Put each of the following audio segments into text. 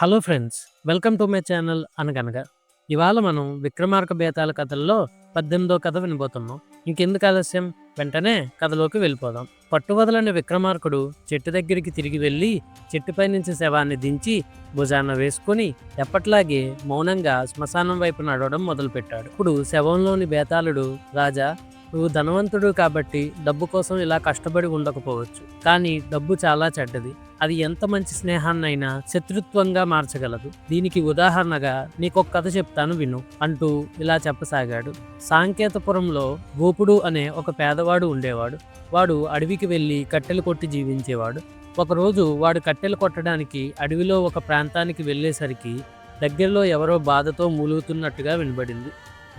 Hello friends welcome to my channel Anaganaga. ఇవాళ మనం విక్రమార్క బేతాల కథల్లో పద్దెనిమిదో కథ వినబోతున్నాం. ఇంకెందుకు ఆలస్యం? వెంటనే కథలోకి వెళ్ళిపోదాం. పట్టువదలని విక్రమార్కుడు చెట్టు దగ్గరికి తిరిగి వెళ్ళి చెట్టుపై నుంచి శవాన్ని దించి భుజాన వేసుకొని ఎప్పట్లాగే మౌనంగా శ్మశానం వైపు నడవడం మొదలుపెట్టాడు. ఇప్పుడు శవంలోని బేతాళుడు రాజా నువ్వు ధనవంతుడు కాబట్టి డబ్బు కోసం ఇలా కష్టపడి ఉండకపోవచ్చు. కానీ డబ్బు చాలా చెడ్డది. అది ఎంత మంచి స్నేహాన్నైనా శత్రుత్వంగా మార్చగలదు. దీనికి ఉదాహరణగా నీకొక కథ చెప్తాను విను అంటూ ఇలా చెప్పసాగాడు. సాంకేతపురంలో గోపుడు అనే ఒక పేదవాడు ఉండేవాడు. వాడు అడవికి వెళ్ళి కట్టెలు కొట్టి జీవించేవాడు. ఒకరోజు వాడు కట్టెలు కొట్టడానికి అడవిలో ఒక ప్రాంతానికి వెళ్ళేసరికి దగ్గరలో ఎవరో బాధతో మూలుగుతున్నట్టుగా వినబడింది.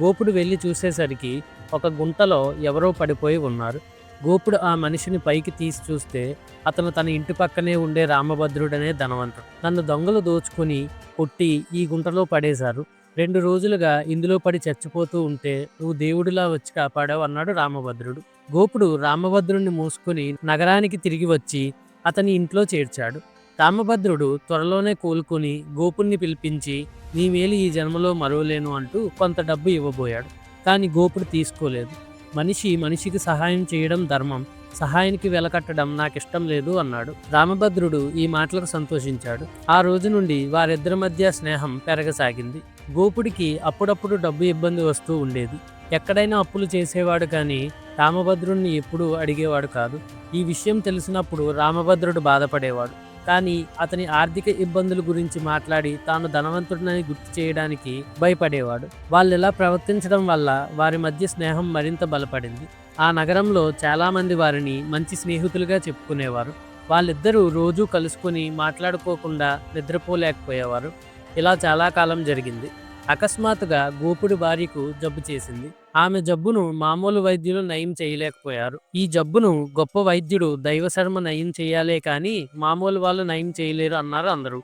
గోపుడు వెళ్ళి చూసేసరికి ఒక గుంటలో ఎవరో పడిపోయి ఉన్నారు. గోపుడు ఆ మనిషిని పైకి తీసి చూస్తే అతను తన ఇంటి పక్కనే ఉండే రామభద్రుడనే ధనవంతుడు. నన్ను దొంగలు దోచుకుని కొట్టి ఈ గుంటలో పడేశారు. రెండు రోజులుగా ఇందులో పడి చచ్చిపోతూ ఉంటే నువ్వు దేవుడిలా వచ్చి కాపాడావు అన్నాడు రామభద్రుడు. గోపుడు రామభద్రుడిని మూసుకుని నగరానికి తిరిగి వచ్చి అతని ఇంట్లో చేర్చాడు. రామభద్రుడు త్వరలోనే కోలుకుని గోపుణ్ణి పిలిపించి నీ మేలు ఈ జన్మలో మరవలేను అంటూ కొంత డబ్బు ఇవ్వబోయాడు. కానీ గోపుడు తీసుకోలేదు. మనిషి మనిషికి సహాయం చేయడం ధర్మం. సహాయానికి వెలకట్టడం నాకు ఇష్టం లేదు అన్నాడు. రామభద్రుడు ఈ మాటలకు సంతోషించాడు. ఆ రోజు నుండి వారిద్దరి మధ్య స్నేహం పెరగసాగింది. గోపుడికి అప్పుడప్పుడు డబ్బు ఇబ్బంది వస్తూ ఉండేది. ఎక్కడైనా అప్పులు చేసేవాడు కానీ రామభద్రుణ్ణి ఎప్పుడూ అడిగేవాడు కాదు. ఈ విషయం తెలిసినప్పుడు రామభద్రుడు బాధపడేవాడు. కానీ అతని ఆర్థిక ఇబ్బందుల గురించి మాట్లాడి తాను ధనవంతుడినని గుర్తు చేయడానికి భయపడేవాడు. వాళ్ళు ఇలా ప్రవర్తించడం వల్ల వారి మధ్య స్నేహం మరింత బలపడింది. ఆ నగరంలో చాలామంది వారిని మంచి స్నేహితులుగా చెప్పుకునేవారు. వాళ్ళిద్దరూ రోజూ కలుసుకొని మాట్లాడుకోకుండా నిద్రపోలేకపోయేవారు. ఇలా చాలా కాలం జరిగింది. అకస్మాత్తుగా గోపుడి భార్యకు జబ్బు చేసింది. ఆమె జబ్బును మామూలు వైద్యులు నయం చేయలేకపోయారు. ఈ జబ్బును గొప్ప వైద్యుడు దైవశర్మ నయం చేయాలే కానీ మామూలు వాళ్ళు నయం చేయలేరు అన్నారు అందరూ.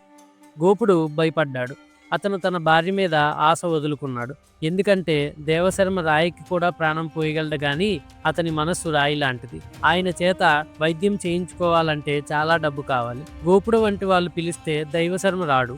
గోపుడు భయపడ్డాడు. అతను తన భార్య మీద ఆశ వదులుకున్నాడు. ఎందుకంటే దేవశర్మ రాయికి కూడా ప్రాణం పోయగలడు కానీ అతని మనస్సు రాయి లాంటిది. ఆయన చేత వైద్యం చేయించుకోవాలంటే చాలా డబ్బు కావాలి. గోపుడు వంటి వాళ్ళు పిలిస్తే దైవశర్మ రాడు.